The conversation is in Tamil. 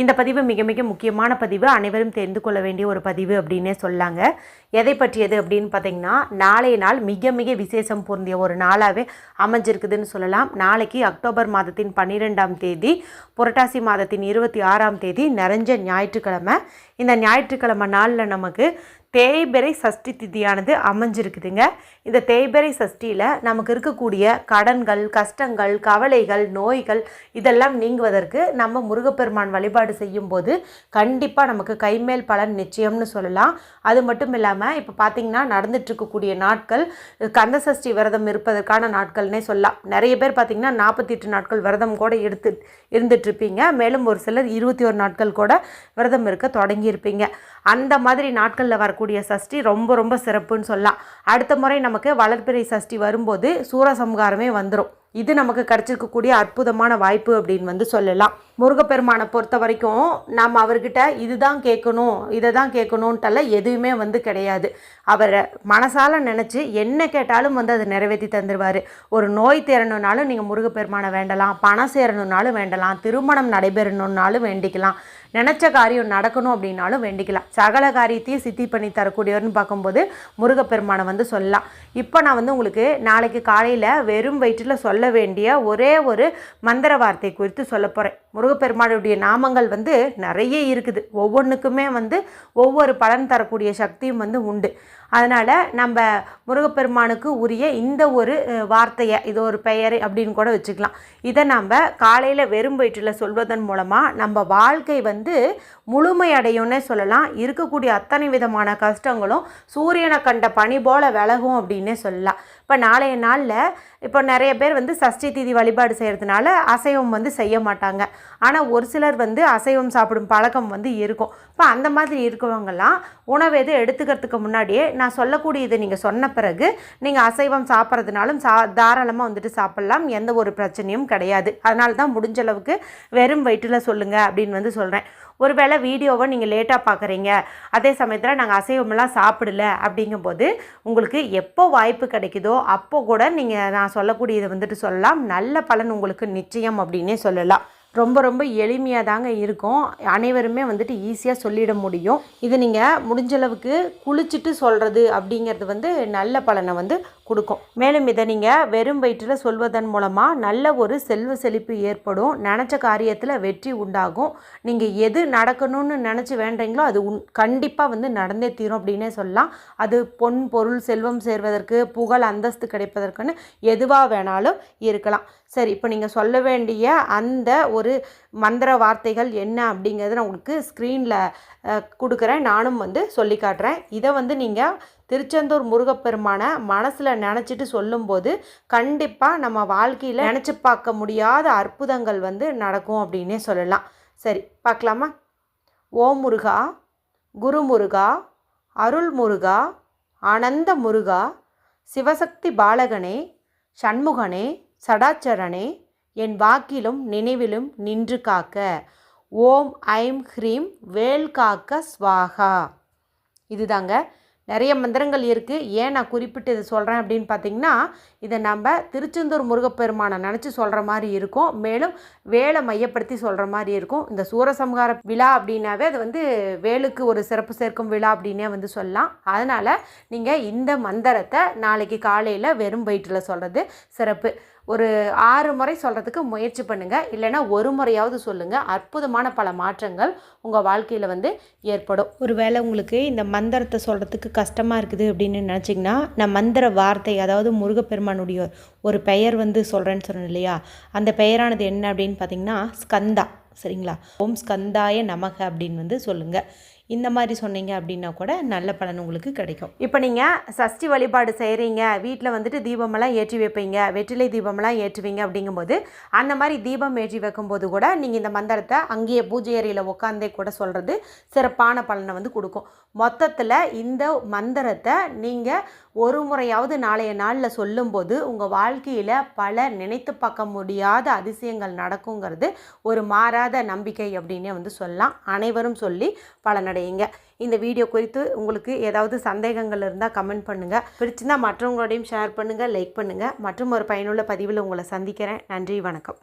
இந்த பதிவு மிக மிக முக்கியமான பதிவு. அனைவரும் தெரிந்து கொள்ள வேண்டிய ஒரு பதிவு அப்படின்னே சொல்லாங்க. எதை பற்றியது அப்படின்னு பார்த்தீங்கன்னா நாளைய நாள் மிக மிக விசேஷம் பொருந்திய ஒரு நாளாகவே அமைஞ்சிருக்குதுன்னு சொல்லலாம். நாளைக்கு அக்டோபர் மாதத்தின் பன்னிரெண்டாம் தேதி புரட்டாசி மாதத்தின் இருபத்தி ஆறாம் தேதி நிறைஞ்ச ஞாயிற்றுக்கிழமை. இந்த ஞாயிற்றுக்கிழமை நாளில் நமக்கு தேய்பிறை சஷ்டி திதியானது அமைஞ்சிருக்குதுங்க. இந்த தேய்பிறை சஷ்டியில் நமக்கு இருக்கக்கூடிய கடன்கள் கஷ்டங்கள் கவலைகள் நோய்கள் இதெல்லாம் நீங்குவதற்கு நம்ம முருகப்பெருமான் வழிபாடு செய்யும்போது கண்டிப்பாக நமக்கு கைமேல் பலன் நிச்சயம்னு சொல்லலாம். அது மட்டும் இல்லாமல் இப்போ பார்த்திங்கன்னா நடந்துட்டுருக்கக்கூடிய நாட்கள் கந்த சஷ்டி விரதம் இருப்பதற்கான நாட்கள்னே சொல்லலாம். நிறைய பேர் பார்த்தீங்கன்னா நாற்பத்தி எட்டு நாட்கள் விரதம் கூட எடுத்து இருந்துட்டு இருப்பீங்க. மேலும் ஒரு சிலர் இருபத்தி ஒரு நாட்கள் கூட விரதம் இருக்க தொடங்கியிருப்பீங்க. அந்த மாதிரி நாட்களில் வரக்கூடிய சஷ்டி ரொம்ப ரொம்ப சிறப்புன்னு சொல்லலாம். அடுத்த முறை நமக்கு வளர்ப்பிறை சஷ்டி வரும்போது சூரசம்ஹாரமே வந்துடும் இது நமக்கு கிடைச்சிருக்கக்கூடிய அற்புதமான வாய்ப்பு அப்படின்னு வந்து சொல்லலாம். முருகப்பெருமானை பொறுத்த வரைக்கும் நாம் அவர்கிட்ட இதுதான் கேட்கணும் இதை தான் கேட்கணுன்ட்டெல்லாம் எதுவுமே வந்து கிடையாது. அவரை மனசால நினச்சி என்ன கேட்டாலும் வந்து அதை நிறைவேற்றி தந்துடுவார் ஒரு நோய் தேரணுன்னாலும் நீங்கள் முருகப்பெருமானை வேண்டலாம் பணம் சேரணுன்னாலும் வேண்டலாம் திருமணம் நடைபெறணுன்னாலும் வேண்டிக்கலாம் நினச்ச காரியம் நடக்கணும் அப்படின்னாலும் வேண்டிக்கலாம். சகல காரியத்தையும் சித்தி பண்ணி தரக்கூடியவர்னு பார்க்கும்போது முருகப்பெருமானை வந்து சொல்லலாம். இப்போ நான் வந்து உங்களுக்கு நாளைக்கு காலையில் வெறும் வயிற்றில் சொல்ல வேண்டிய ஒரே ஒரு மந்திர வார்த்தை குறித்து சொல்ல போகிறேன் முருகப்பெருமாளுடைய நாமங்கள் வந்து நிறைய இருக்குது. ஒவ்வொன்றுக்குமே வந்து ஒவ்வொரு பலன் தரக்கூடிய சக்தியும் வந்து உண்டு. அதனால் நம்ம முருகப்பெருமானுக்கு உரிய இந்த ஒரு வார்த்தையை இது ஒரு பெயர் அப்படின்னு கூட வச்சுக்கலாம். இதை நம்ம காலையில் வெறும் வயிற்றில் சொல்வதன் மூலமாக நம்ம வாழ்க்கை வந்து முழுமையடையும்னே சொல்லலாம். இருக்கக்கூடிய அத்தனை விதமான கஷ்டங்களும் சூரியனை கண்ட பனி போல் விலகும் அப்படின்னே சொல்லலாம். இப்போ நாளைய நாளில் இப்போ நிறைய பேர் வந்து சஷ்டி தீதி வழிபாடு செய்கிறதுனால அசைவம் வந்து செய்ய மாட்டாங்க. ஆனால் ஒரு சிலர் வந்து அசைவம் சாப்பிடும் பழக்கம் வந்து இருக்கும். இப்போ அந்த மாதிரி இருக்கவங்கெல்லாம் உணவு எது எடுத்துக்கிறதுக்கு முன்னாடியே நான் சொல்லக்கூடியது நீங்கள் சொன்ன பிறகு நீங்கள் அசைவம் சாப்பிட்றதுனாலும் சா தாராளமாக வந்துட்டு சாப்பிட்லாம். எந்த ஒரு பிரச்சனையும் கிடையாது. அதனால தான் முடிஞ்ச அளவுக்கு வெறும் வயிற்றில் சொல்லுங்கள் அப்படின்னு வந்து சொல்கிறேன் ஒருவேளை வீடியோவை நீங்கள் லேட்டாக பார்க்குறீங்க அதே சமயத்தில் நாங்கள் அசைவமெல்லாம் சாப்பிடல அப்படிங்கும்போது உங்களுக்கு எப்போ வாய்ப்பு கிடைக்குதோ அப்போ கூட நீங்கள் நான் சொல்லக்கூடியதை வந்துட்டு சொல்லலாம். நல்ல பலன் உங்களுக்கு நிச்சயம் அப்படின்னே சொல்லலாம். ரொம்ப ரொம்ப எளிமையாக தாங்க இருக்கும். அனைவருமே வந்துட்டு ஈஸியாக சொல்லிட முடியும். இது நீங்கள் முடிஞ்ச அளவுக்கு குளிச்சுட்டு சொல்கிறது அப்படிங்கிறது வந்து நல்ல பலனை வந்து கொடுக்கும். மேலும் இதை நீங்கள் வெறும் வயிற்றில் சொல்வதன் மூலமாக நல்ல ஒரு செல்வ செழிப்பு ஏற்படும். நினச்ச காரியத்தில் வெற்றி உண்டாகும். நீங்கள் எது நடக்கணும்னு நினச்சி வேண்டீங்களோ அது உன் கண்டிப்பாக வந்து நடந்தே தீரும் அப்படின்னே சொல்லலாம். அது பொன் பொருள் செல்வம் சேர்வதற்கு புகழ் அந்தஸ்து கிடைப்பதற்குன்னு எதுவாக வேணாலும் இருக்கலாம். சரி இப்போ நீங்கள் சொல்ல வேண்டிய அந்த ஒரு மந்திர வார்த்தைகள் என்ன அப்படிங்கிறத நான் உங்களுக்கு ஸ்க்ரீனில் கொடுக்குறேன். நானும் வந்து சொல்லி காட்டுறேன். இதை வந்து நீங்கள் திருச்செந்தூர் முருகப்பெருமானை மனசில் நினச்சிட்டு சொல்லும்போது கண்டிப்பாக நம்ம வாழ்க்கையில் நினச்சி பார்க்க முடியாத அற்புதங்கள் வந்து நடக்கும் அப்படின்னே சொல்லலாம். சரி பார்க்கலாமா? ஓம் முருகா குரு முருகா அருள் முருகா ஆனந்த முருகா சிவசக்தி பாலகனே சண்முகனே சடாச்சரனே என் வாக்கிலும் நினைவிலும் நின்று காக்க. ஓம் ஐம் ஹ்ரீம் வேல் காக்க ஸ்வாகா. இதுதாங்க நிறைய மந்திரங்கள் இருக்குது ஏன் நான் குறிப்பிட்டு இதை சொல்கிறேன் அப்படின்னு பார்த்தீங்கன்னா இதை நம்ம திருச்செந்தூர் முருகப்பெருமானை நினச்சி சொல்கிற மாதிரி இருக்கும். மேலும் வேலை மையப்படுத்தி சொல்கிற மாதிரி இருக்கும். இந்த சூரசம்ஹார விழா அப்படின்னாவே அது வந்து வேலுக்கு ஒரு சிறப்பு சேர்க்கும் விழா அப்படின்னே வந்து சொல்லலாம். அதனால் நீங்கள் இந்த மந்திரத்தை நாளைக்கு காலையில் வெறும் வயிற்றில் சொல்கிறது சிறப்பு. ஒரு ஆறு முறை சொல்கிறதுக்கு முயற்சி பண்ணுங்கள் இல்லைன்னா ஒரு முறையாவது சொல்லுங்கள் அற்புதமான பல மாற்றங்கள் உங்கள் வாழ்க்கையில் வந்து ஏற்படும். ஒருவேளை உங்களுக்கு இந்த மந்திரத்தை சொல்கிறதுக்கு கஷ்டமாக இருக்குது அப்படின்னு நினச்சிங்கன்னா நான் மந்திர வார்த்தை அதாவது முருகப்பெருமானுடைய ஒரு பெயர் வந்து சொல்கிறேன்னு சொன்னேன் இல்லையா? அந்த பெயரானது என்ன அப்படின்னு பார்த்தீங்கன்னா ஸ்கந்தா. சரிங்களா? ஓம் ஸ்கந்தாய நமக அப்படின்னு வந்து சொல்லுங்கள் இந்த மாதிரி சொன்னீங்க அப்படின்னா கூட நல்ல பலன் உங்களுக்கு கிடைக்கும். இப்போ நீங்கள் சஷ்டி வழிபாடு செய்கிறீங்க வீட்டில் வந்துட்டு தீபமெல்லாம் ஏற்றி வைப்பீங்க வெற்றிலை தீபமெல்லாம் ஏற்றுவீங்க அப்படிங்கும்போது அந்த மாதிரி தீபம் ஏற்றி வைக்கும்போது கூட நீங்கள் இந்த மந்திரத்தை அங்கேயே பூஜை அறையில் உட்காந்தே கூட சொல்கிறது சிறப்பான பலனை வந்து கொடுக்கும். மொத்தத்தில் இந்த மந்திரத்தை நீங்கள் ஒரு முறையாவது நாளைய நாளில் சொல்லும்போது உங்கள் வாழ்க்கையில் பல நினைத்து பார்க்க முடியாத அதிசயங்கள் நடக்குங்கிறது ஒரு மாறாத நம்பிக்கை அப்படின்னே வந்து சொல்லலாம். அனைவரும் சொல்லி அடையுங்க. இந்த வீடியோ குறித்து உங்களுக்கு ஏதாவது சந்தேகங்கள் இருந்தால் கமெண்ட் பண்ணுங்கள் பிடிச்சிருந்தால் மற்றவங்களோடையும் ஷேர் பண்ணுங்கள் லைக் பண்ணுங்கள் மற்றும் ஒரு பயனுள்ள பதிவில் உங்களை சந்திக்கிறேன். நன்றி வணக்கம்.